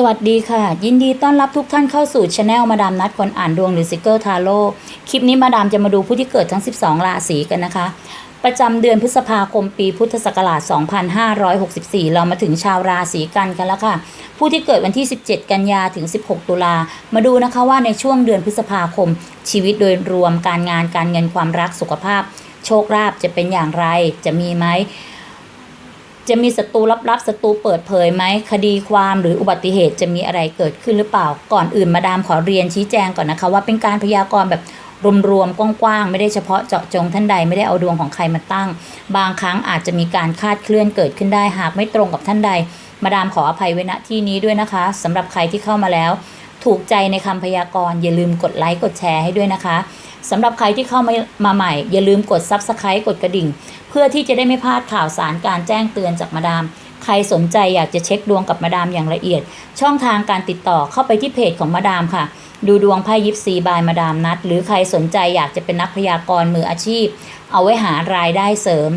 สวัสดีค่ะ ยินดีต้อนรับทุกท่านเข้าสู่ช anel มาดามนัดคนอ่านดวงหรือซิกเกิลทาโร่คลิปนี้มาดามจะมาดูผู้ที่เกิดทั้ง 12 ราศีกันนะคะ ประจำเดือนพฤษภาคมปีพุทธศักราช 2564 เรามาถึงชาวราศีกันกันแล้วค่ะ ผู้ที่เกิดวันที่ 17 กันยาถึง 16 ตุลา มาดูนะคะว่าในช่วงเดือนพฤษภาคม ชีวิตโดยรวมการงานการเงินความรักสุขภาพ โชคลาภจะเป็นอย่างไรจะมีไหม จะมีศัตรูลับๆศัตรูเปิดเผยไหมคดีความหรืออุบัติเหตุจะมีอะไรเกิดขึ้นหรือเปล่า ก่อนอื่นมาดามขอเรียนชี้แจงก่อนนะคะ ว่าเป็นการพยากรณ์แบบรวมๆกว้างๆ ไม่ได้เฉพาะเจาะจงท่านใดไม่ได้เอาดวงของใครมาตั้ง บางครั้งอาจจะมีการคาดเคลื่อนเกิดขึ้นได้หากไม่ตรงกับท่านใด มาดามขออภัยไว้ณที่นี้ด้วยนะคะสำหรับใครที่เข้ามาแล้ว ถูกใจในคำพยากรณ์อย่าลืมกดไลค์กดแชร์ให้ด้วยนะคะสำหรับใครที่เข้ามามาใหม่ อย่าลืมกด Subscribe กดกระดิ่ง เพื่อที่จะได้ไม่พลาดข่าวสารการแจ้งเตือนจากมาดาม ใครสนใจอยากจะเช็คดวงกับมาดามอย่างละเอียด ช่องทางการติดต่อเข้าไปที่เพจของมาดามค่ะ ดูดวงไพ่ยิปซีบายมาดามนัด หรือใครสนใจอยากจะเป็นนักพยากรณ์มืออาชีพ เอาไว้หารายได้เสริม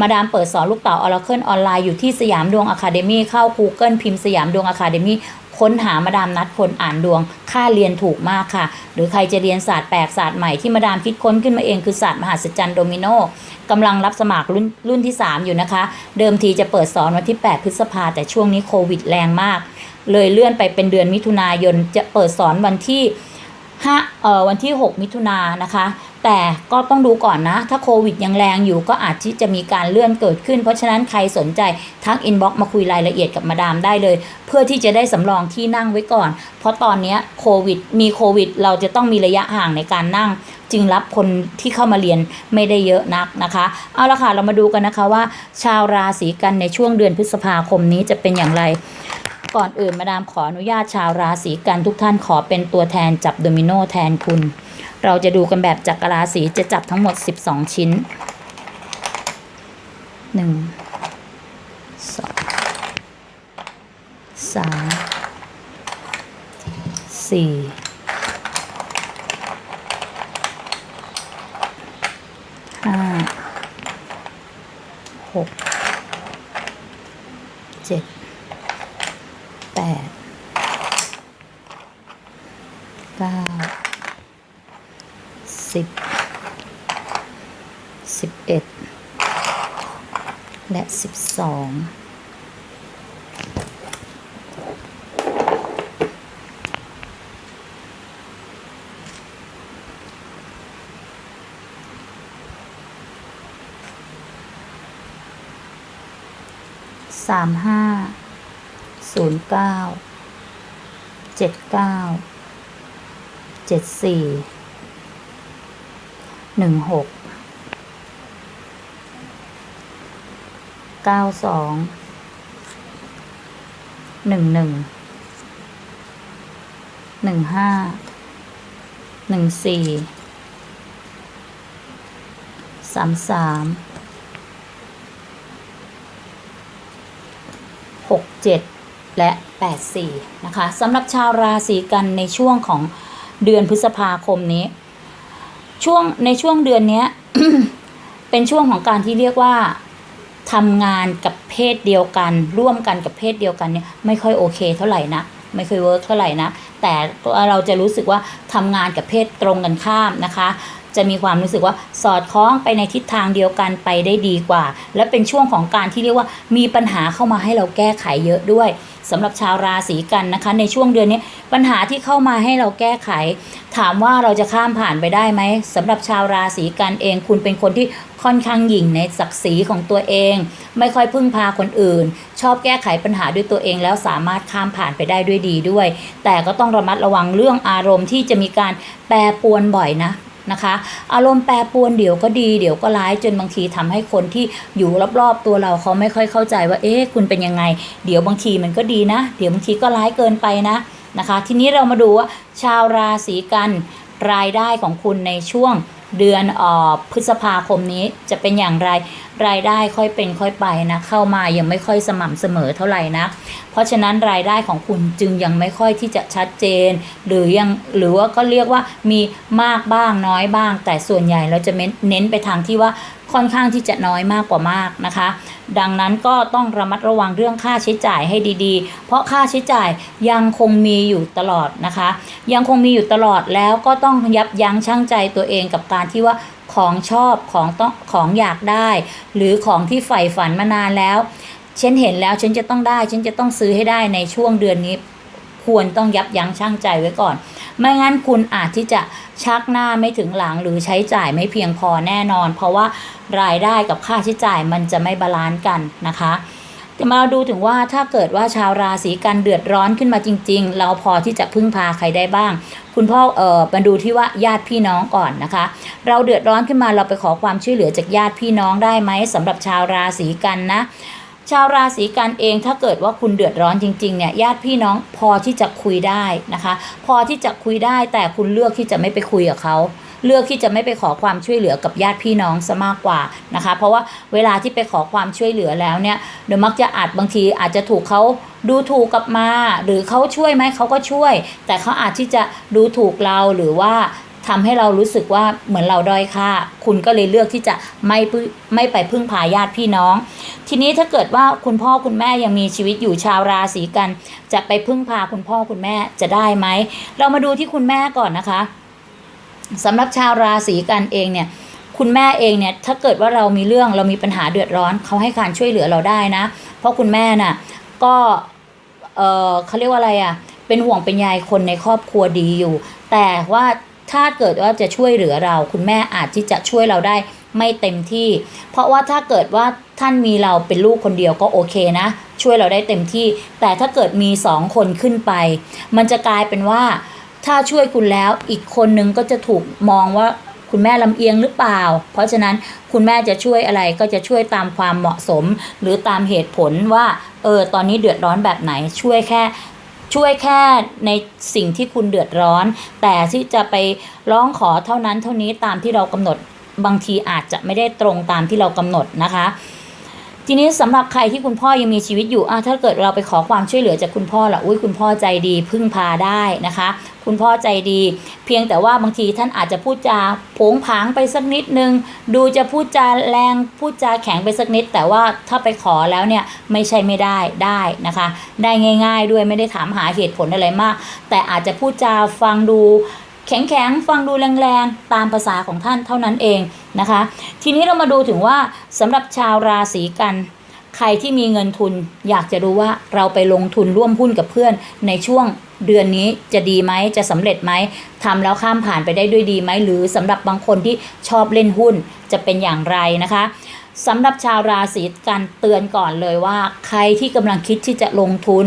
มาดามเปิดสอนลูกเต่าออร์เคิลออนไลน์อยู่ที่สยามดวงอะคาเดมี่เข้า Google พิมพ์สยามดวงอะคาเดมี่ ค้นหามาดามนัดคนอ่านดวง ค่าเรียนถูกมากค่ะ หรือใครจะเรียนศาสตร์แปลกศาสตร์ใหม่ที่มาดามคิดค้นขึ้นมาเองคือศาสตร์มหัศจรรย์โดมิโนกำลังรับสมัครรุ่นรุ่นที่ 3 อยู่นะคะ เดิมทีจะเปิดสอนวันที่ 8 พฤษภาแต่ช่วงนี้โควิดแรงมาก เลยเลื่อนไปเป็นเดือนมิถุนายนจะเปิดสอนวันที่ห้าเอ่อวันที่ 6 มิถุนายนนะคะ แต่ก็ต้องดูก่อนนะ ถ้าโควิดยังแรงอยู่ก็อาจที่จะมีการเลื่อนเกิดขึ้น เพราะฉะนั้นใครสนใจทักอินบ็อกมาคุยรายละเอียดกับมาดามได้เลย เพื่อที่จะได้สำรองที่นั่งไว้ก่อน เพราะตอนนี้โควิดมีโควิด เราจะต้องมีระยะห่างในการนั่ง จึงรับคนที่เข้ามาเรียนไม่ได้เยอะนักนะคะ เอาละค่ะเรามาดูกันนะคะว่า ชาวราศีกันในช่วงเดือนพฤษภาคมนี้จะเป็นอย่างไรก่อนอื่นมาดามขออนุญาตชาวราศีกันทุกท่านขอเป็นตัวแทนจับโดมิโนแทนคุณ เราจะดูกันแบบจักรราศีจะจับทั้งหมด 12 ชิ้น 1 2 3 4 ห้าหกเจ็ดแปดเก้าสิบสิบเอ็ดและ สองสามห้าศูนย์เก้าเจ็ดเก้าเจ็ดสี่หนึ่งหก เก้าสองหนึ่งหนึ่งหนึ่งห้าหนึ่งสี่สามสามหกเจ็ดและแปดสี่นะคะสำหรับชาวราศีกันในช่วงของเดือนพฤษภาคมนี้ ช่วงในช่วงเดือนนี้ เป็นช่วงของการที่เรียกว่า ทำงานกับเพศเดียวกัน ร่วมกันกับเพศเดียวกันเนี่ยไม่ค่อยโอเคเท่าไหร่นะไม่ค่อยเวิร์กเท่าไหร่นะแต่เราจะรู้สึกว่าทำงานกับเพศตรงกันข้ามนะคะ จะมีความรู้สึกว่าสอดคล้องไปในทิศทางเดียวกันไปได้ดีกว่า และเป็นช่วงของการที่เรียกว่ามีปัญหาเข้ามาให้เราแก้ไขเยอะด้วยสำหรับชาวราศีกันนะคะ ในช่วงเดือนนี้ปัญหาที่เข้ามาให้เราแก้ไข ถามว่าเราจะข้ามผ่านไปได้ไหมสำหรับชาวราศีกันเอง คุณเป็นคนที่ ค่อนข้างหยิ่งในศักดิ์ศรีของตัวเอง ไม่ค่อยพึ่งพาคนอื่น ชอบแก้ไขปัญหาด้วยตัวเองแล้วสามารถข้ามผ่านไปได้ด้วยดีด้วย แต่ก็ต้องระมัดระวังเรื่องอารมณ์ที่จะมีการแปรปวนบ่อยนะนะคะ อารมณ์แปรปรวนเดี๋ยวก็ดีเดี๋ยวก็ร้ายจนบางทีทำให้คนที่อยู่รอบๆตัวเราเขาไม่ค่อยเข้าใจว่าเอ๊ะคุณเป็นยังไง เดี๋ยวบางทีมันก็ดีนะ เดี๋ยวบางทีก็ร้ายเกินไปนะนะคะ ทีนี้เรามาดูว่าชาวราศีกันรายได้ของคุณในช่วง เดือนออพฤษภาคมนี้จะเป็นอย่างไรรายได้ค่อยเป็นค่อยไปนะ เข้ามายังไม่ค่อยสม่ำเสมอเท่าไหร่นะ เพราะฉะนั้นรายได้ของคุณจึงยังไม่ค่อยที่จะชัดเจน หรือยังหรือว่าก็เรียกว่ามีมากบ้างน้อยบ้าง แต่ส่วนใหญ่เราจะเน้นเน้นไปทางที่ว่า ค่อนข้างที่จะน้อยมากกว่ามากนะคะ ดังนั้นก็ต้องระมัดระวังเรื่องค่าใช้จ่ายให้ดีๆ เพราะค่าใช้จ่ายยังคงมีอยู่ตลอดนะคะ ยังคงมีอยู่ตลอดแล้วก็ต้องยับยั้งชั่งใจตัวเองกับการที่ว่าของชอบของต้องของอยากได้ หรือของที่ใฝ่ฝันมานานแล้วฉันเห็นแล้วฉันจะต้องได้ ฉันจะต้องซื้อให้ได้ในช่วงเดือนนี้ ควรต้องยับยั้งชั่งใจไว้ก่อน ไม่งั้นคุณอาจที่จะชักหน้าไม่ถึงหลังหรือใช้จ่ายไม่เพียงพอแน่นอน เพราะว่ารายได้กับค่าใช้จ่ายมันจะไม่บาลานซ์กันนะคะจะมาดูถึงว่าถ้าเกิดว่าชาวราศีกันเดือดร้อนขึ้นมาจริง ๆ เราพอที่จะพึ่งพาใครได้บ้าง คุณพ่อเออมาดูที่ว่าญาติพี่น้องก่อนนะคะ เราเดือดร้อนขึ้นมาเราไปขอความช่วยเหลือจากญาติพี่น้องได้ไหมสำหรับชาวราศีกันนะ ชาวราศีกันเองถ้าเกิดว่าคุณเดือดร้อนจริงๆเนี่ยญาติพี่น้องพอที่จะคุยได้นะคะ พอที่จะคุยได้แต่คุณเลือกที่จะไม่ไปคุยกับเขาเลือกที่จะไม่ไปขอความช่วยเหลือกับญาติพี่น้องซะมากกว่านะคะ เพราะว่าเวลาที่ไปขอความช่วยเหลือแล้วเนี่ยเดี๋ยวมักจะอาจบางทีอาจจะถูกเขาดูถูกกลับมา หรือเขาช่วยไหมเขาก็ช่วย แต่เขาอาจที่จะดูถูกเราหรือว่า ทำให้เรารู้สึกว่าเหมือนเราด้อยค่า คุณก็เลยเลือกที่จะไม่ไม่ไปพึ่งพาญาติพี่น้อง ทีนี้ถ้าเกิดว่าคุณพ่อคุณแม่ยังมีชีวิตอยู่ชาวราศีกัน จะไปพึ่งพาคุณพ่อคุณแม่จะได้ไหม เรามาดูที่คุณแม่ก่อนนะคะสำหรับชาวราศีกันเองเนี่ยคุณแม่เองเนี่ยถ้าเกิดว่าเรามีเรื่องเรามีปัญหาเดือดร้อนเขาให้การช่วยเหลือเราได้นะ เพราะคุณแม่น่ะก็เออเขาเรียกว่าอะไรอะ่ะเป็นห่วงเป็นใยคนในครอบครัวดีอยู่ แต่ว่า ถ้าเกิดว่าจะช่วยเหลือเรา คุณแม่อาจที่จะช่วยเราได้ไม่เต็มที่ เพราะว่าถ้าเกิดว่าท่านมีเราเป็นลูกคนเดียวก็โอเคนะ ช่วยเราได้เต็มที่ แต่ถ้าเกิดมีสองคนขึ้นไป มันจะกลายเป็นว่า ถ้าช่วยคุณแล้วอีกคนนึงก็จะถูกมองว่าคุณแม่ลำเอียงหรือเปล่า เพราะฉะนั้นคุณแม่จะช่วยอะไรก็จะช่วยตามความเหมาะสม หรือตามเหตุผลว่าเออตอนนี้เดือดร้อนแบบไหนช่วยแค่ ช่วยแค่ในสิ่งที่คุณเดือดร้อน แต่ที่จะไปร้องขอเท่านั้นเท่านี้ตามที่เรากำหนดบางทีอาจจะไม่ได้ตรงตามที่เรากำหนดนะคะ ทีนี้สำหรับใครที่คุณพ่อยังมีชีวิตอยู่อะถ้าเกิดเราไปขอความช่วยเหลือจากคุณพ่อละอุ้ยคุณพ่อใจดีพึ่งพาได้นะคะ คุณพ่อใจดี เพียงแต่ว่าบางทีท่านอาจจะพูดจาโผงผางไปสักนิดนึง ดูจะพูดจาแรงพูดจาแข็งไปสักนิด แต่ว่าถ้าไปขอแล้วเนี่ยไม่ใช่ไม่ได้ได้นะคะ ได้ง่าย ๆ ด้วยไม่ได้ถามหาเหตุผลอะไรมาก แต่อาจจะพูดจาฟังดู แข็งๆ ฟังดูแรงๆ ตามภาษาของท่านเท่านั้นเองนะคะ ทีนี้เรามาดูถึงว่าสำหรับชาวราศีกัน ใครที่มีเงินทุน อยากจะรู้ว่าเราไปลงทุนร่วมหุ้นกับเพื่อนในช่วงเดือนนี้จะดีไหมจะสำเร็จไหมทำแล้วข้ามผ่านไปได้ด้วยดีไหมหรือสำหรับบางคนที่ชอบเล่นหุ้นจะเป็นอย่างไรนะคะ สำหรับชาวราศีกันเตือนก่อนเลยว่า ใครที่กำลังคิดที่จะลงทุน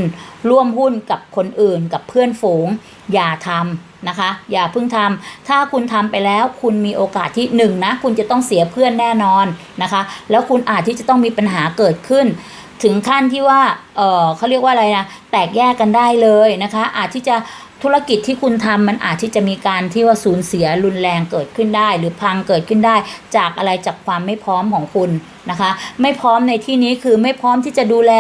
ร่วมหุ้นกับคนอื่นกับเพื่อนฝูง อย่าทำนะคะ อย่าเพิ่งทำถ้าคุณทำไปแล้วคุณมีโอกาสที่หนึ่งนะคุณจะต้องเสียเพื่อนแน่นอนนะคะ แล้วคุณอาจที่จะต้องมีปัญหาเกิดขึ้น ถึงขั้นที่ว่าเออเขาเรียกว่าอะไรนะแตกแยกกันได้เลยนะคะ อาจที่จะ ธุรกิจที่คุณทำมันอาจที่จะมีการที่ว่าสูญเสียรุนแรงเกิดขึ้นได้ หรือพังเกิดขึ้นได้ จากอะไรจากความไม่พร้อมของคุณนะคะ ไม่พร้อมในที่นี้คือไม่พร้อมที่จะดูแล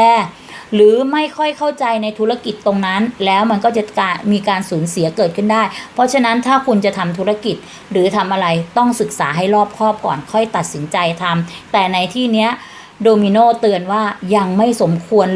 หรือไม่ค่อยเข้าใจในธุรกิจตรงนั้น แล้วมันก็จะกมีการสูญเสียเกิดขึ้นได้ เพราะฉะนั้นถ้าคุณจะทำธุรกิจหรือทำอะไรต้องศึกษาให้รอบคอบก่อนค่อยตัดสินใจทำแต่ในที่เนี้ยโดมิโนเตือนว่ายังไม่สมควร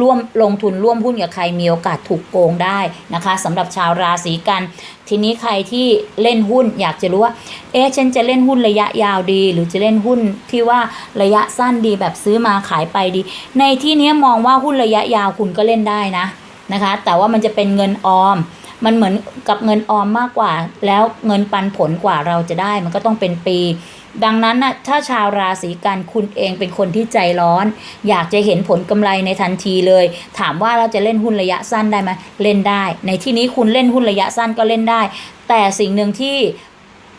ร่วมลงทุนร่วมหุ้นกับใครมีโอกาสถูกโกงได้นะคะสำหรับชาวราศีกัน ทีนี้ใครที่เล่นหุ้นอยากจะรู้ว่า เอ๊ะฉันจะเล่นหุ้นระยะยาวดี หรือจะเล่นหุ้นที่ว่าระยะสั้นดีแบบซื้อมาขายไปดี ในที่นี้มองว่าหุ้นระยะยาวคุณก็เล่นได้นะนะคะ แต่ว่ามันจะเป็นเงินออม มันเหมือนกับเงินออมมากกว่า แล้วเงินปันผลกว่าเราจะได้ มันก็ต้องเป็นปี ดังนั้นนะถ้าชาวราศีกันคุณเองเป็นคนที่ใจร้อน อยากจะเห็นผลกำไรในทันทีเลย ถามว่าเราจะเล่นหุ้นระยะสั้นได้ไหมเล่นได้ ในที่นี้คุณเล่นหุ้นระยะสั้นก็เล่นได้ แต่สิ่งหนึ่งที่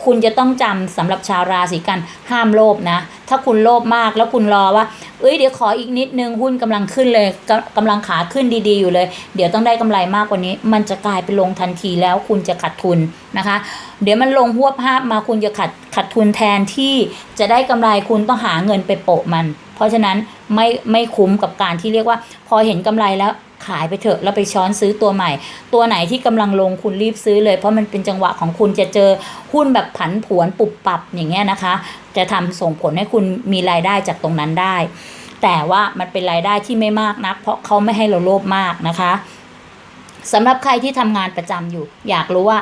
คุณจะต้องจำสำหรับชาวราศีกันห้ามโลภนะ ถ้าคุณโลภมากแล้วคุณรอว่า เอ้ยเดี๋ยวขออีกนิดนึงหุ้นกำลังขึ้นเลยกำกำลังขาขึ้นดีๆอยู่เลย เดี๋ยวต้องได้กำไรมากกว่านี้ มันจะกลายเป็นลงทันทีแล้วคุณจะขาดทุนนะคะ เดี๋ยวมันลงหัวภาพมาคุณจะขัดขัดทุนแทนที่จะได้กำไรคุณต้องหาเงินไปโปะมัน เพราะฉะนั้นไม่ไม่คุ้มกับการที่เรียกว่า พอเห็นกำไรแล้ว ขายไปเถอะแล้วไปช้อนซื้อตัวใหม่ ตัวไหนที่กำลังลงคุณรีบซื้อเลย เพราะมันเป็นจังหวะของคุณจะเจอหุ้นแบบผันผวนปุบปับอย่างเงี้ยนะคะ จะทำส่งผลให้คุณมีรายได้จากตรงนั้นได้ แต่ว่ามันเป็นรายได้ที่ไม่มากนัก เพราะเขาไม่ให้เราโลภมากนะคะสำหรับใครที่ทำงานประจำอยู่ อยากรู้ว่า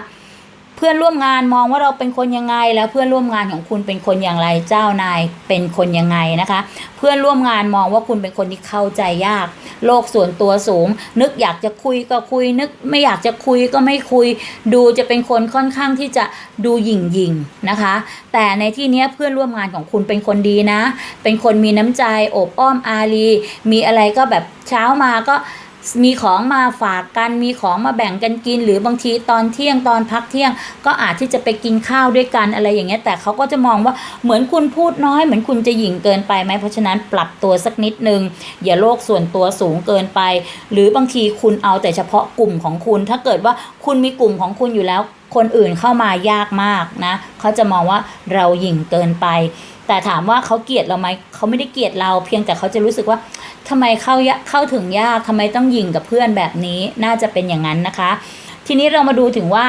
เพื่อนร่วมงานมองว่าเราเป็นคนยังไง แล้วเพื่อนร่วมงานของคุณเป็นคนอย่างไรเจ้านายเป็นคนยังไงนะคะ เพื่อนร่วมงานมองว่าคุณเป็นคนที่เข้าใจยาก โลกส่วนตัวสูง นึกอยากจะคุยก็คุย นึกไม่อยากจะคุยก็ไม่คุย ดูจะเป็นคนค่อนข้างที่จะดูหยิ่งหยิงนะคะ แต่ในที่นี้เพื่อนร่วมงานของคุณเป็นคนดีนะ เป็นคนมีน้ำใจโอบอ้อมอารีมีอะไรก็แบบเช้ามาก็ มีของมาฝากกันมีของมาแบ่งกันกิน หรือบางทีตอนเที่ยงตอนพักเที่ยง ก็อาจที่จะไปกินข้าวด้วยกันอะไรอย่างเงี้ยแต่เขาก็จะมองว่าเหมือนคุณพูดน้อย เหมือนคุณจะหยิ่งเกินไปไหมเพราะฉะนั้นปรับตัวสักนิดนึงอย่าโลกส่วนตัวสูงเกินไป หรือบางทีคุณเอาแต่เฉพาะกลุ่มของคุณ ถ้าเกิดว่าคุณมีกลุ่มของคุณอยู่แล้ว คนอื่นเข้ามายากมากนะเขาจะมองว่าเราหยิ่งเกินไป แต่ถามว่าเขาเกลียดเราไหมเขาไม่ได้เกลียดเรา เพียงแต่เขาจะรู้สึกว่าทำไมเข้ายะเข้าถึงยากทำไมต้องยิงกับเพื่อนแบบนี้น่าจะเป็นอย่างนั้นนะคะ ทีนี้เรามาดูถึงว่า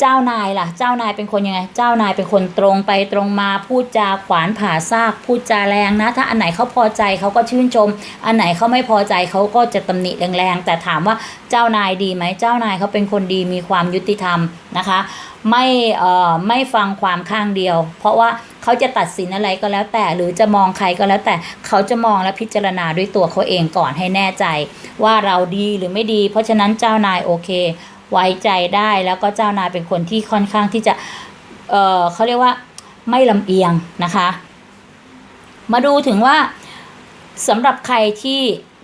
เจ้านายล่ะ เจ้านายเป็นคนยังไง เจ้านายเป็นคนตรงไปตรงมาพูดจาขวานผ่าซาก พูดจาแรงนะ ถ้าอันไหนเขาพอใจเขาก็ชื่นชม อันไหนเขาไม่พอใจเขาก็จะตำหนิแรงๆ แต่ถามว่าเจ้านายดีไหม เจ้านายเขาเป็นคนดีมีความยุติธรรมนะคะ ไม่เอ่อไม่ฟังความข้างเดียว เพราะว่าเขาจะตัดสินอะไรก็แล้วแต่ หรือจะมองใครก็แล้วแต่ เขาจะมองและพิจารณาด้วยตัวเขาเองก่อนให้แน่ใจ ว่าเราดีหรือไม่ดี เพราะฉะนั้นเจ้านายโอเค ไว้ใจได้แล้วก็เจ้านายเป็นคนที่ค่อนข้างที่จะเออเขาเรียกว่าไม่ลำเอียงนะคะ มาดูถึงว่าสำหรับใครที่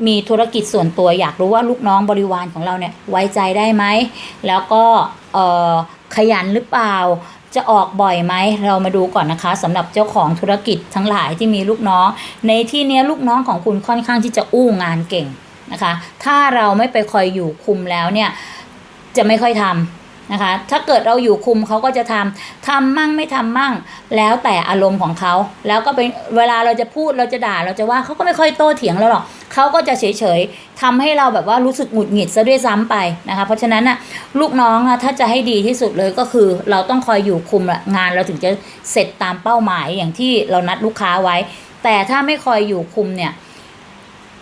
มีธุรกิจส่วนตัวอยากรู้ว่าลูกน้องบริวารของเราเนี่ยไว้ใจได้ไหม แล้วก็เอ่อขยันหรือเปล่าจะออกบ่อยไหมเรามาดูก่อนนะคะสำหรับเจ้าของธุรกิจทั้งหลายที่มีลูกน้อง ในที่นี้ลูกน้องของคุณค่อนข้างที่จะอู้งานเก่งนะคะ ถ้าเราไม่ไปคอยอยู่คุมแล้วเนี่ย จะไม่ค่อยทำนะคะ ถ้าเกิดเราอยู่คุมเขาก็จะทำทำมั่งไม่ทำมั่ง แล้วแต่อารมณ์ของเขา แล้วก็เป็นเวลาเราจะพูดเราจะด่าเราจะว่าเขาก็ไม่ค่อยโต้เถียงเราหรอกเขาก็จะเฉยๆทำให้เราแบบว่ารู้สึกหงุดหงิดซะด้วยซ้ำไปนะคะ เพราะฉะนั้นน่ะลูกน้องอะถ้าจะให้ดีที่สุดเลยก็คือ เราต้องคอยอยู่คุมงานเราถึงจะเสร็จตามเป้าหมายอย่างที่เรานัดลูกค้าไว้ แต่ถ้าไม่คอยอยู่คุมเนี่ย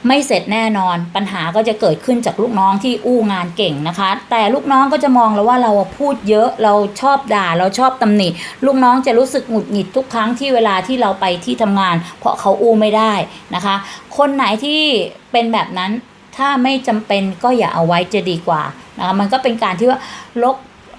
ไม่เสร็จแน่นอนปัญหาก็จะเกิดขึ้นจากลูกน้องที่อู้งานเก่งนะคะ แต่ลูกน้องก็จะมองแล้วว่าเราพูดเยอะเราชอบด่าเราชอบตำหนิ ลูกน้องจะรู้สึกหงุดหงิดทุกครั้งที่เวลาที่เราไปที่ทำงาน เพราะเขาอู้ไม่ได้นะคะ คนไหนที่เป็นแบบนั้นถ้าไม่จำเป็นก็อย่าเอาไว้จะดีกว่านะคะมันก็เป็นการที่ว่าลก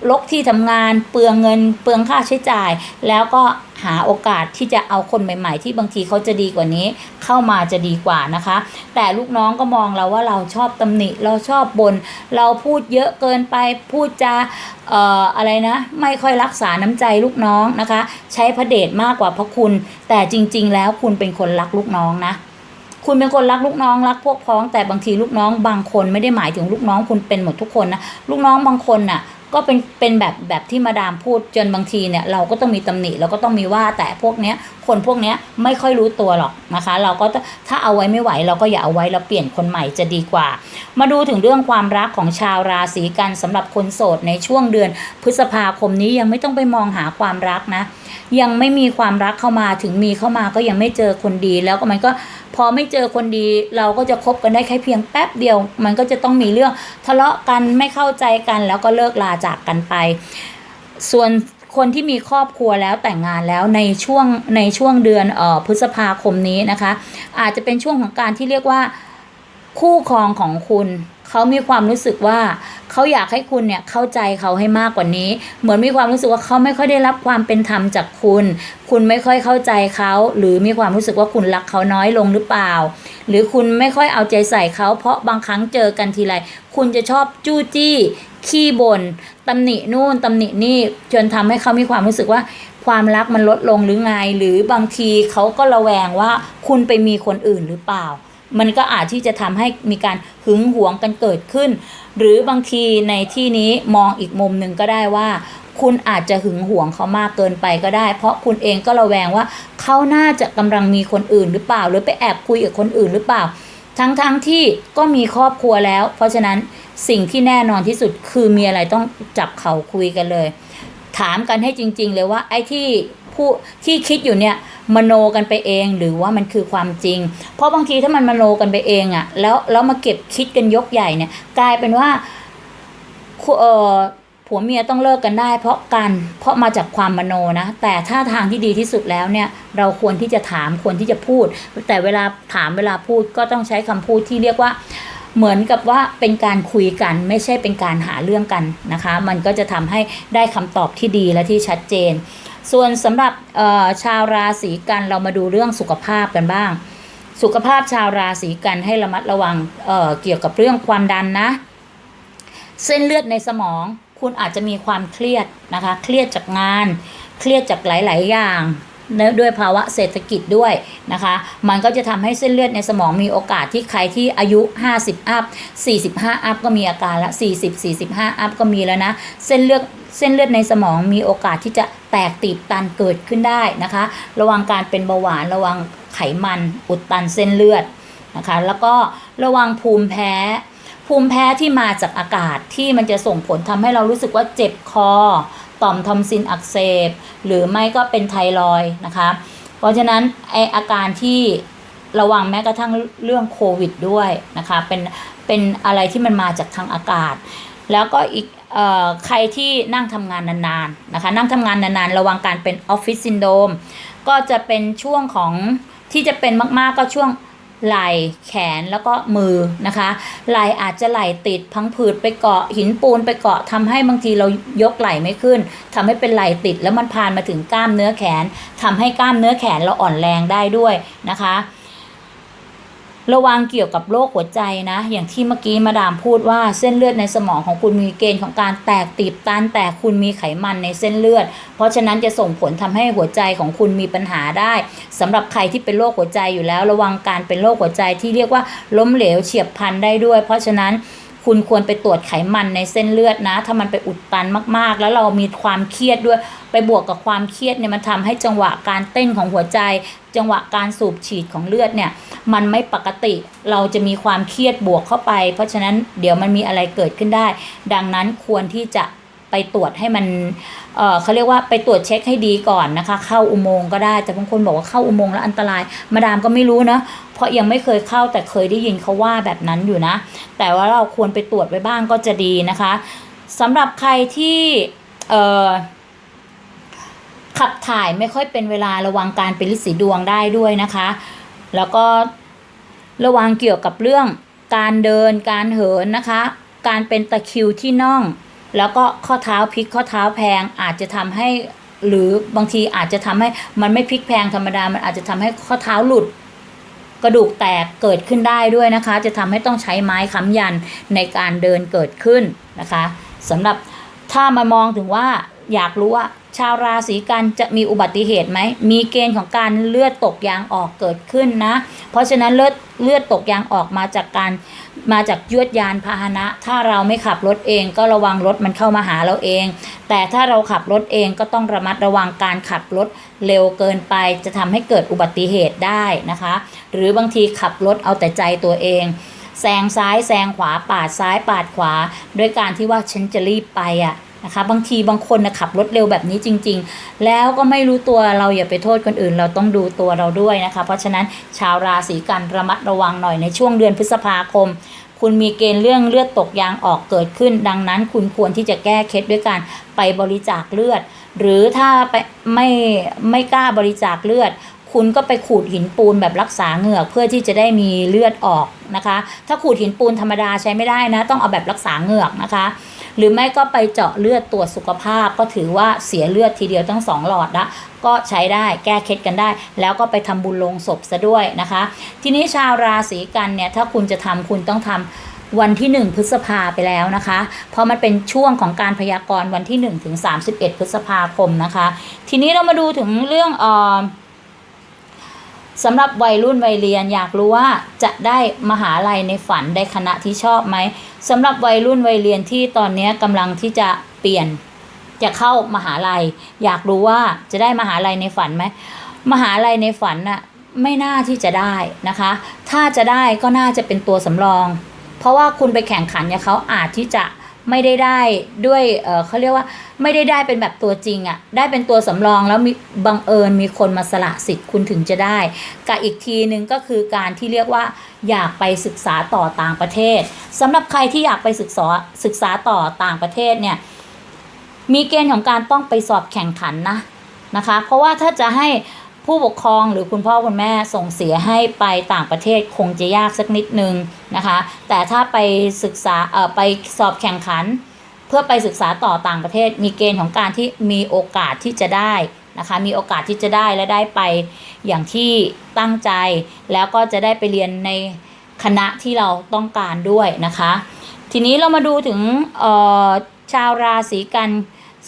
ลกที่ทำงานเปลืองเงินเปลืองค่าใช้จ่าย แล้วก็หาโอกาสที่จะเอาคนใหม่ ๆ ที่บางทีเขาจะดีกว่านี้ เข้ามาจะดีกว่านะคะ แต่ลูกน้องก็มองเราว่าเราชอบตำหนิ เราชอบบน่นเราพูดเยอะเกินไปพูดจาเอ่ออะไรนะ ไม่ค่อยรักษาน้ำใจลูกน้องนะคะ ใช้พระเดชมากกว่าพระคุณ แต่จริง ๆ แล้วคุณเป็นคนรักลูกน้องนะคุณเป็นคนรักลูกน้องรักพวกพ้องแต่บางทีลูกน้องบางคนไม่ได้หมายถึงลูกน้องคุณเป็นหมดทุกคนนะลูกน้องบางคนน่ะ ก็เป็นเป็นแบบแบบที่มาดามพูดจนบางทีเนี่ยเราก็ต้องมีตำหนิเราก็ต้องมีว่าแต่พวกเนี้ยคนพวกเนี้ยไม่ค่อยรู้ตัวหรอกนะคะ เราก็ถ้าเอาไว้ไม่ไหว เราก็อย่าเอาไว้เราเปลี่ยนคนใหม่จะดีกว่า มาดูถึงเรื่องความรักของชาวราศีกันสำหรับคนโสดในช่วงเดือนพฤษภาคมนี้ยังไม่ต้องไปมองหาความรักนะ ยังไม่มีความรักเข้ามาถึงมีเข้ามาก็ยังไม่เจอคนดีแล้วก็มันก็ พอไม่เจอคนดีเราก็จะคบกันได้แค่เพียงแป๊บเดียว มันก็จะต้องมีเรื่องทะเลาะกันไม่เข้าใจกันแล้วก็เลิกลาจากกันไป ส่วนคนที่มีครอบครัวแล้วแต่งงานแล้วในช่วงในช่วงเดือนออพฤษภาคมนี้นะคะ อาจจะเป็นช่วงของการที่เรียกว่าคู่ครองของคุณ เขามีความรู้สึกว่าเขาอยากให้คุณเนี่ยเข้าใจเขาให้มากกว่านี้ เหมือนมีความรู้สึกว่าเขาไม่ค่อยได้รับความเป็นธรรมจากคุณ คุณไม่ค่อยเข้าใจเขา หรือมีความรู้สึกว่าคุณรักเขาน้อยลงหรือเปล่า หรือคุณไม่ค่อยเอาใจใส่เขา เพราะบางครั้งเจอกันทีไรคุณจะชอบจู้จี้ ขี้บน่นตำหนินู่นตำหนินี่จนทำให้เขามีความรู้สึกว่าความรักมันลดลงหรือไง หรือบางทีเขาก็ระแวงว่าคุณไปมีคนอื่นหรือเปล่า มันก็อาจที่จะทำให้มีการหึงหวงกันเกิดขึ้น หรือบางทีในที่นี้มองอีกมุมหนึ่งก็ได้ว่า คุณอาจจะหึงหวงเขามากเกินไปก็ได้ เพราะคุณเองก็ระแวงว่าเขาน่าจะกำลังมีคนอื่นหรือเปล่า หรือไปแอบคุยกับคนอื่นหรือเปล่า ทั้งๆทที่ก็มีครอบครัวแล้ว เพราะฉะนั้นสิ่งที่แน่นอนที่สุดคือมีอะไรต้องจับเขาคุยกันเลย ถามกันให้จริง ๆ เลยว่าไอ้ที่ ผู้ที่คิดอยู่เนี่ยมโนกันไปเองหรือว่ามันคือความจริง เพราะบางทีถ้ามันมโนกันไปเองอะ่ะแล้วแล้วมาเก็บคิดกันยกใหญ่เนี่ยกลายเป็นว่าเออผัวเมียต้องเลิกกันได้ เพราะกันเพราะมาจากความมโนนะ แต่ถ้าทางที่ดีที่สุดแล้วเนี่ยเราควรที่จะถามควรที่จะพูด แต่เวลาถามเวลาพูดก็ต้องใช้คำพูดที่เรียกว่าเหมือนกับว่าเป็นการคุยกันไม่ใช่เป็นการหาเรื่องกันนะคะ มันก็จะทำให้ได้คำตอบที่ดีและที่ชัดเจน ส่วนสำหรับชาวราศีกันเรามาดูเรื่องสุขภาพกันบ้าง สุขภาพชาวราศีกันให้ระมัดระวังเเกี่ยวกับเรื่องความดันนะ เส้นเลือดในสมองคุณอาจจะมีความเครียดนะคะ เครียดจากงาน เครียดจากหลาย ๆ อย่าง ด้วยภาวะเศรษฐกิจด้วยนะคะ มันก็จะทำให้เส้นเลือดในสมองมีโอกาสที่ใครที่อายุ 50 อัพ 45 อัพก็มีอาการละ 40 45 อัพก็มีแล้วนะ เส้นเลือดเส้นเลือดในสมองมีโอกาสที่จะแตกตีบตันเกิดขึ้นได้นะคะ ระวังการเป็นเบาหวานระวังไขมันอุดตันเส้นเลือดนะคะ แล้วก็ระวังภูมิแพ้ภูมิแพ้ที่มาจากอากาศที่มันจะส่งผลทำให้เรารู้สึกว่าเจ็บคอ ต่อมทอมซินอักเสบ หรือไม่ก็เป็นไทรอยนะคะ เพราะฉะนั้นไออาการที่ระวังแม้กระทั่งเรื่องโควิดด้วยนะคะ เป็นเป็นอะไรที่มันมาจากทางอากาศ แล้วก็อีกเอ่อใครที่นั่งทำงานนานๆนะคะ นั่งทำงานนานๆ ระวังการเป็นออฟฟิศซินโดมก็จะเป็นช่วงของที่จะเป็นมากๆก็ช่วง ไหล่แขนแล้วก็มือนะคะไหล่อาจจะไหล่ติดพังผืดไปเกาะหินปูนไปเกาะทำให้บางทีเรายกไหล่ไม่ขึ้นทำให้เป็นไหล่ติดแล้วมันพานมาถึงกล้ามเนื้อแขนทำให้กล้ามเนื้อแขนเราอ่อนแรงได้ด้วยนะคะ ระวังเกี่ยวกับโรคหัวใจนะ อย่างที่เมื่อกี้มาดามพูดว่าเส้นเลือดในสมองของคุณมีเกณฑ์ของการแตกตีบตันแต่คุณมีไขมันในเส้นเลือด เพราะฉะนั้นจะส่งผลทำให้หัวใจของคุณมีปัญหาได้สำหรับใครที่เป็นโรคหัวใจอยู่แล้ว ระวังการเป็นโรคหัวใจที่เรียกว่าล้มเหลวเฉียบพลันได้ด้วย เพราะฉะนั้น คุณควรไปตรวจไขมันในเส้นเลือดนะ ถ้ามันไปอุดตันมากๆ แล้วเรามีความเครียดด้วย ไปบวกกับความเครียดเนี่ยมันทำให้จังหวะการเต้นของหัวใจ จังหวะการสูบฉีดของเลือดเนี่ยมันไม่ปกติเราจะมีความเครียดบวกเข้าไป เพราะฉะนั้นเดี๋ยวมันมีอะไรเกิดขึ้นได้ ดังนั้นควรที่จะ ไปตรวจให้มันเเขาเรียกว่าไปตรวจเช็คให้ดีก่อนนะคะ เข้าอุโมงค์ก็ได้แต่บางคนบอกว่าเข้าอุโมงค์แล้วอันตราย มาดามก็ไม่รู้นะเพราะยังไม่เคยเข้าแต่เคยได้ยินเขาว่าแบบนั้นอยู่นะ แต่ว่าเราควรไปตรวจไว้บ้างก็จะดีนะคะสำหรับใครที่เขับถ่ายไม่ค่อยเป็นเวลาระวังการเป็นลินสีดวงได้ด้วยนะคะ แล้วก็ระวังเกี่ยวกับเรื่องการเดินการเหินนะคะ การเป็นตะคิวที่น่อง แล้วก็ข้อเท้าพลิกข้อเท้าแพงอาจจะทำให้หรือบางทีอาจจะทำให้มันไม่พลิกแพงธรรมดา มันอาจจะทำให้ข้อเท้าหลุด กระดูกแตกเกิดขึ้นได้ด้วยนะคะ จะทำให้ต้องใช้ไม้ค้ำยันในการเดินเกิดขึ้นนะคะสำหรับถ้ามามองถึงว่าอยากรู้ว่าชาวราศีกันจะมีอุบัติเหตุไหม มีเกณฑ์ของการเลือดตกยางออกเกิดขึ้นนะ เพราะฉะนั้นเลือดเลือดตกยางออกมาจากการ มาจากยวดยานพาหนะ ถ้าเราไม่ขับรถเองก็ระวังรถมันเข้ามาหาเราเอง แต่ถ้าเราขับรถเองก็ต้องระมัดระวังการขับรถเร็วเกินไป จะทำให้เกิดอุบัติเหตุได้นะคะ หรือบางทีขับรถเอาแต่ใจตัวเองแซงซ้ายแซงขวาปาดซ้ายปาดขวา ด้วยการที่ว่าฉันจะรีบไปอะ นะคะบางทีบางคนนะขับรถเร็วแบบนี้จริง ๆ แล้วก็ไม่รู้ตัวเราอย่าไปโทษคนอื่น เราต้องดูตัวเราด้วยนะคะ เพราะฉะนั้นชาวราศีกันระมัดระวังหน่อยในช่วงเดือนพฤษภาคม คุณมีเกณฑ์เรื่องเลือดตกยางออกเกิดขึ้น ดังนั้นคุณควรที่จะแก้เคล็ดด้วยการไปบริจาคเลือด หรือถ้าไปไม่ไม่กล้าบริจาคเลือดคุณก็ไปขูดหินปูนแบบรักษาเหงือกเพื่อที่จะได้มีเลือดออกนะคะ ถ้าขูดหินปูนธรรมดาใช้ไม่ได้นะ ต้องเอาแบบรักษาเหงือกนะคะ หรือไม่ก็ไปเจาะเลือดตรวจสุขภาพ ก็ถือว่าเสียเลือดทีเดียวทั้งสองหลอดละก็ใช้ได้แก้เคล็ดกันได้ แล้วก็ไปทำบุญลงศพซะด้วยนะคะ ทีนี้ชาวราศีกันเนี่ยถ้าคุณจะทำคุณต้องทำวันที่ 1 พฤษภาไปแล้วนะคะ เพราะมันเป็นช่วงของการพยากรณ์วันที่1ถึง31 พฤษภาคมนะคะ ทีนี้เรามาดูถึงเรื่องเออ สำหรับวัยรุ่นวัยเรียนอยากรู้ว่าจะได้มหาลัยในฝันได้คณะที่ชอบไหมสำหรับวัยรุ่นวัยเรียนที่ตอนนี้กำลังที่จะเปลี่ยน จะเข้ามหาลัย อยากรู้ว่าจะได้มหาลัยในฝันไหมมหาลัยในฝันน่ะไม่น่าที่จะได้นะคะ ถ้าจะได้ก็น่าจะเป็นตัวสำรอง เพราะว่าคุณไปแข่งขันเนี่ยเขาอาจที่จะ ไม่ได้ได้ด้วยเออเขาเรียกว่าไม่ได้ได้เป็นแบบตัวจริงอะ่ะได้เป็นตัวสำรองแล้วมีบังเอิญมีคนมาสละสิทธิ์คุณถึงจะได้กับอีกทีหนึ่งก็คือการที่เรียกว่าอยากไปศึกษาต่อต่างประเทศสำหรับใครที่อยากไปศึกษาศึกษาต่อต่างประเทศเนี่ยมีเกณฑ์ของการต้องไปสอบแข่งขันนะนะคะ เพราะว่าถ้าจะให้ ผู้ปกครองหรือคุณพ่อคุณแม่ส่งเสียให้ไปต่างประเทศคงจะยากสักนิดนึงนะคะ แต่ถ้าไปศึกษาเอ่อไปสอบแข่งขัน เพื่อไปศึกษาต่อต่างประเทศ มีเกณฑ์ของการที่มีโอกาสที่จะได้นะคะ มีโอกาสที่จะได้และได้ไปอย่างที่ตั้งใจ แล้วก็จะได้ไปเรียนในคณะที่เราต้องการด้วยนะคะ ทีนี้เรามาดูถึงออชาวราศีกัน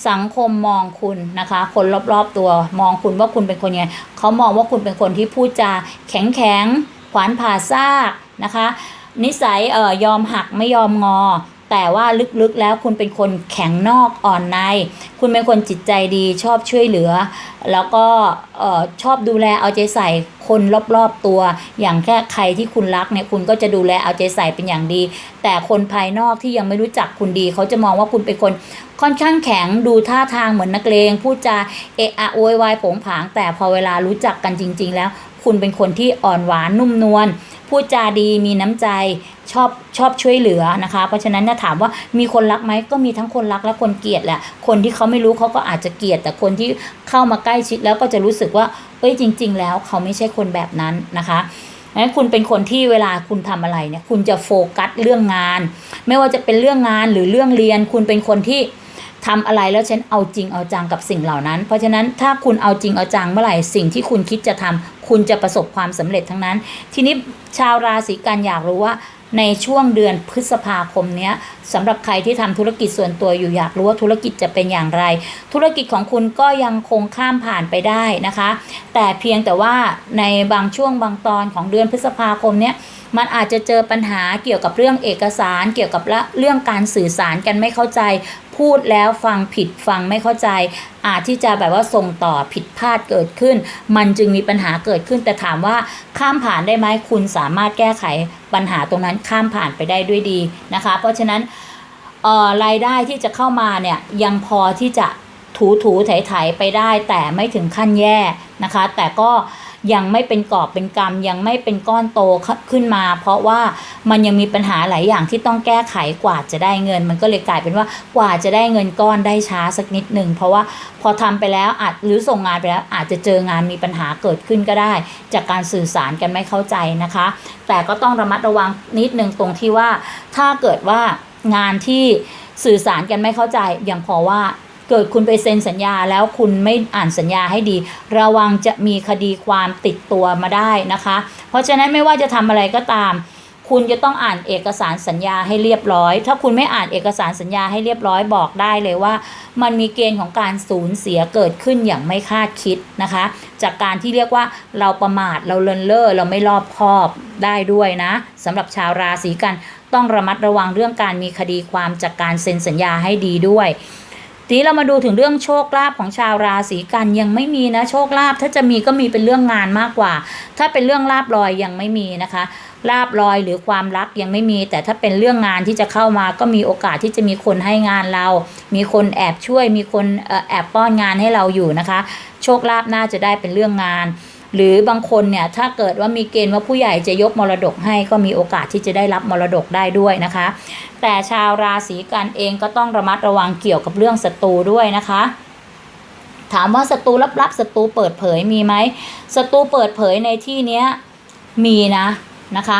สังคมมองคุณนะคะ คนรอบๆตัวมองคุณว่าคุณเป็นคนยังไงเขามองว่าคุณเป็นคนที่พูดจาแข็งแข็งขวานผ่าซากนะคะ นิสัยเอ่อยอมหักไม่ยอมงอ แต่ว่าลึกๆแล้วคุณเป็นคนแข็งนอกอ่อนใน คุณเป็นคนจิตใจดีชอบช่วยเหลือ แล้วก็ชอบดูแลเอาใจใส่คนรอบๆตัว อย่างแค่ใครที่คุณรักเนี่ยคุณก็จะดูแลเอาใจใส่เป็นอย่างดี แต่คนภายนอกที่ยังไม่รู้จักคุณดี เขาจะมองว่าคุณเป็นคนค่อนข้างแข็งดูท่าทางเหมือนนักเลงพูดจาเอะอะโวยวายผงผาง แต่พอเวลารู้จักกันจริง ๆ แล้ว คุณเป็นคนที่อ่อนหวานนุ่มนวล พูดจาดีมีน้ำใจชอบชอบช่วยเหลือนะคะ เพราะฉะนั้นถ้าถามว่ามีคนรักไหมก็มีทั้งคนรักและคนเกลียดแหละ คนที่เขาไม่รู้เขาก็อาจจะเกลียด แต่คนที่เข้ามาใกล้ชิดแล้วก็จะรู้สึกว่าเอ้ยจริง ๆ แล้วเขาไม่ใช่คนแบบนั้นนะคะงั้นคุณเป็นคนที่เวลาคุณทำอะไรเนี่ยคุณจะโฟกัสเรื่องงาน ไม่ว่าจะเป็นเรื่องงานหรือเรื่องเรียน คุณเป็นคนที่ทำอะไรแล้วฉันเอาจริงเอาจังกับสิ่งเหล่านั้น เพราะฉะนั้นถ้าคุณเอาจริงเอาจังเมื่อไหร่สิ่งที่คุณคิดจะทำ คุณจะประสบความสำเร็จทั้งนั้น ทีนี้ชาวราศีกันอยากรู้ว่าในช่วงเดือนพฤษภาคมเนี้ยสำหรับใครที่ทำธุรกิจส่วนตัวอยู่อยากรู้ว่าธุรกิจจะเป็นอย่างไร ธุรกิจของคุณก็ยังคงข้ามผ่านไปได้นะคะ แต่เพียงแต่ว่าในบางช่วงบางตอนของเดือนพฤษภาคมเนี้ยมันอาจจะเจอปัญหาเกี่ยวกับเรื่องเอกสาร เกี่ยวกับเรื่องการสื่อสารกันไม่เข้าใจ พูดแล้วฟังผิดฟังไม่เข้าใจ อาจที่จะแบบว่าส่งต่อผิดพลาดเกิดขึ้น มันจึงมีปัญหาเกิดขึ้น แต่ถามว่าข้ามผ่านได้ไหมคุณสามารถแก้ไขปัญหาตรงนั้นข้ามผ่านไปได้ด้วยดีนะคะ เพราะฉะนั้นรายได้ที่จะเข้ามาเนี่ยยังพอที่จะถูถูไถไถไปได้ แต่ไม่ถึงขั้นแย่นะคะ แต่ก็ ยังไม่เป็นกอบเป็นกรรม ยังไม่เป็นก้อนโตขึ้นมา เพราะว่ามันยังมีปัญหาหลายอย่างที่ต้องแก้ไขกว่าจะได้เงิน มันก็เลยกลายเป็นว่ากว่าจะได้เงินก้อนได้ช้าสักนิดหนึ่งเพราะว่าพอทำไปแล้วอาจหรือส่งงานไปแล้วอาจจะเจองานมีปัญหาเกิดขึ้นก็ได้ จากการสื่อสารกันไม่เข้าใจนะคะ แต่ก็ต้องระมัดระวังนิดนึงตรงที่ว่าถ้าเกิดว่างานที่สื่อสารกันไม่เข้าใจอย่างพอว่า เกิดคุณไปเซ็นสัญญาแล้วคุณไม่อ่านสัญญาให้ดี ระวังจะมีคดีความติดตัวมาได้นะคะ เพราะฉะนั้นไม่ว่าจะทำอะไรก็ตาม คุณจะต้องอ่านเอกสารสัญญาให้เรียบร้อย ถ้าคุณไม่อ่านเอกสารสัญญาให้เรียบร้อยบอกได้เลยว่า มันมีเกณฑ์ของการสูญเสียเกิดขึ้นอย่างไม่คาดคิดนะคะ จากการที่เรียกว่าเราประมาทเราเลินเล่อเราไม่รอบคอบได้ด้วยนะสำหรับชาวราศีกันต้องระมัดระวังเรื่องการมีคดีความจากการเซ็นสัญญาให้ดีด้วย ทีนี้เรามาดูถึงเรื่องโชคลาภของชาวราศีกันยังไม่มีนะโชคลาภถ้าจะมีก็มีเป็นเรื่องงานมากกว่า ถ้าเป็นเรื่องลาบลอยยังไม่มีนะคะลาบลอยหรือความรักยังไม่มี แต่ถ้าเป็นเรื่องงานที่จะเข้ามาก็มีโอกาสที่จะมีคนให้งานเรา มีคนแอบช่วย มีคนแอบป้อนงานให้เราอยู่นะคะ โชคลาภน่าจะได้เป็นเรื่องงาน หรือบางคนเนี่ยถ้าเกิดว่ามีเกณฑ์ว่าผู้ใหญ่จะยกมรดกให้ก็มีโอกาสที่จะได้รับมรดกได้ด้วยนะคะ แต่ชาวราศีกันเองก็ต้องระมัดระวังเกี่ยวกับเรื่องศัตรูด้วยนะคะถามว่าศัตรูลับๆศัตรูเปิดเผยมีไหมศัตรูเปิดเผยในที่เนี้ยมีนะนะคะ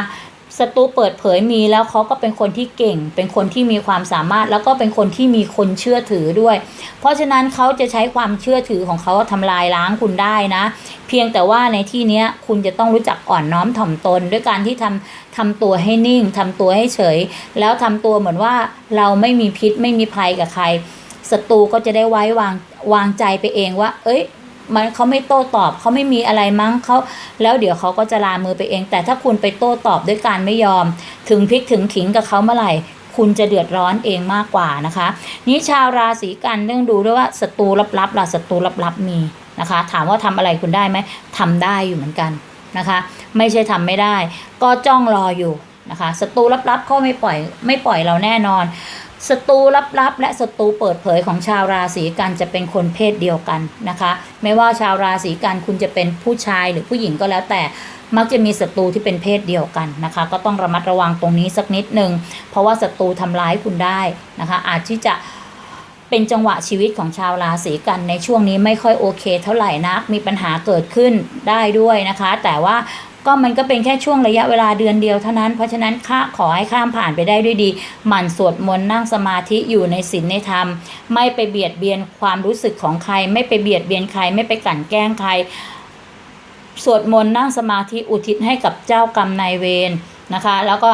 ศัตรูเปิดเผยมีแล้วเขาก็เป็นคนที่เก่ง เป็นคนที่มีความสามารถ แล้วก็เป็นคนที่มีคนเชื่อถือด้วย เพราะฉะนั้นเขาจะใช้ความเชื่อถือของเขาทำลายล้างคุณได้นะ เพียงแต่ว่าในที่นี้คุณจะต้องรู้จักอ่อนน้อมถ่อมตน ด้วยการที่ทำทำตัวให้นิ่งทำตัวให้เฉย แล้วทำตัวเหมือนว่าเราไม่มีพิษไม่มีภัยกับใครศัตรูก็จะได้ไว้วางวางใจไปเองว่า เอ้ย มันเขาไม่โต้ตอบเขาไม่มีอะไรมั้งเขาแล้วเดี๋ยวเขาก็จะลามือไปเอง แต่ถ้าคุณไปโต้ตอบด้วยการไม่ยอม ถึงพลิกถึงขิงกับเขาเมื่อไหร่คุณจะเดือดร้อนเองมากกว่านะคะ นี้ชาวราศีกันเรื่องดูด้วยว่าศัตรูลับๆล่ะศัตรูลับๆมีนะคะ ถามว่าทำอะไรคุณได้ไหมทำได้อยู่เหมือนกันนะคะ ไม่ใช่ทำไม่ได้ ก็จ้องรออยู่นะคะศัตรูลับๆเขาไม่ปล่อยไม่ปล่อยเราแน่นอน ศัตรูลับๆ และศัตรูเปิดเผยของชาวราศีกันจะเป็นคนเพศเดียวกันนะคะ ไม่ว่าชาวราศีกันคุณจะเป็นผู้ชายหรือผู้หญิงก็แล้วแต่มักจะมีศัตรูที่เป็นเพศเดียวกันนะคะ ก็ต้องระมัดระวังตรงนี้สักนิดนึงเพราะว่าศัตรูทำร้ายคุณได้นะคะ อาจที่จะเป็นจังหวะชีวิตของชาวราศีกันในช่วงนี้ไม่ค่อยโอเค เท่าไหร่นักมีปัญหาเกิดขึ้นได้ด้วยนะคะ แต่ว่า ก็มันก็เป็นแค่ช่วงระยะเวลาเดือนเดียวเท่านั้น เพราะฉะนั้นข้าขอให้ข้ามผ่านไปได้ด้วยดี หมั่นสวดมนต์นั่งสมาธิอยู่ในศีลในธรรม ไม่ไปเบียดเบียนความรู้สึกของใคร ไม่ไปเบียดเบียนใคร ไม่ไปกลั่นแกล้งใคร สวดมนต์นั่งสมาธิอุทิศให้กับเจ้ากรรมนายเวรนะคะ แล้วก็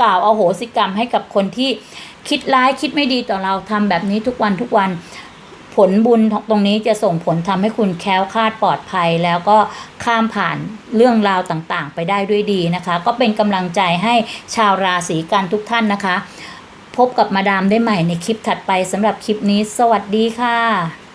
กล่าวเอาโหสิกรรมให้กับคนที่คิดร้ายคิดไม่ดีต่อเราทำแบบนี้ทุกวันทุกวัน ผลบุญตรงนี้จะส่งผลทำให้คุณแคล้วคลาดปลอดภัย แล้วก็ข้ามผ่านเรื่องราวต่างๆ ไปได้ด้วยดีนะคะ ก็เป็นกำลังใจให้ชาวราศีกันทุกท่านนะคะ พบกับมาดามได้ใหม่ในคลิปถัดไปสำหรับคลิปนี้ สวัสดีค่ะ